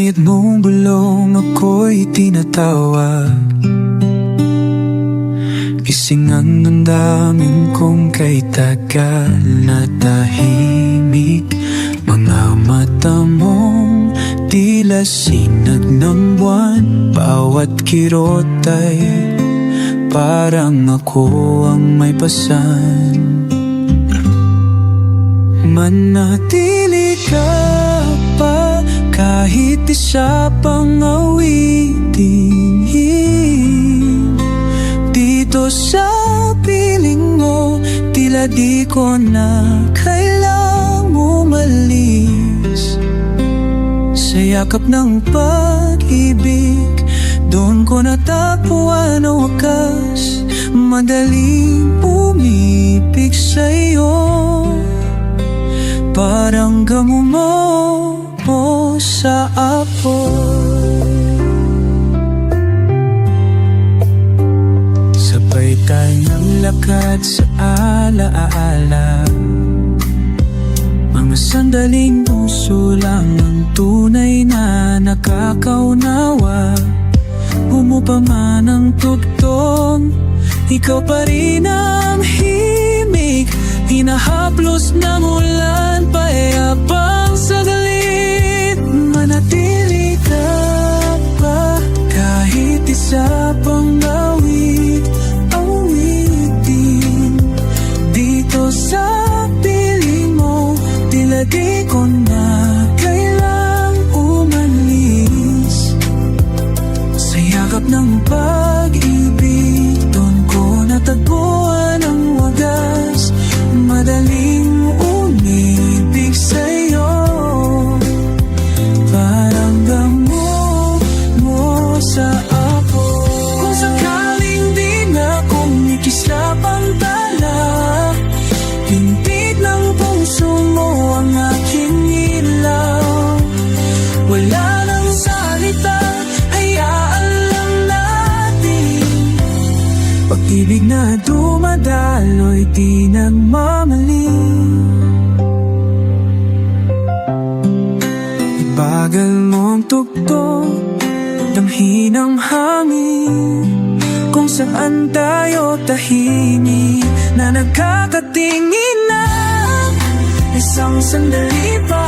silong ako'y tinatawag Gising ang damdamin kong kay tagal na tahimik. Mga mata mong tila sinag ng buwan Bawat kirot parang ako ang may pasan. Manatili ka kahit isa pang awitin Dito sa piling mo tila di ko na kailang umalis. Sa yakap ng pag-ibig doon ko natagpuan ang wakas. Madaling umibig sa'yo. Parang gamo mo mo sa apoy Sabay tayong lakad sa alaala. Mga sandaling puso lang ang tunay na nakakaunawa. Humupa man ang tugtong Ikaw pa rin ang himig. Hinahaplos ng ulan sagalit Manatili ka pa Kahit isa pang awit Awitin. Dito sa piling mo Tila di ko Pag-ibig na dumadaloy, di nagmamaling Bagal mong tugtog, damhin ang hangin. Kung saan tayo tahimik na nagkakatingin na. Isang sandali pa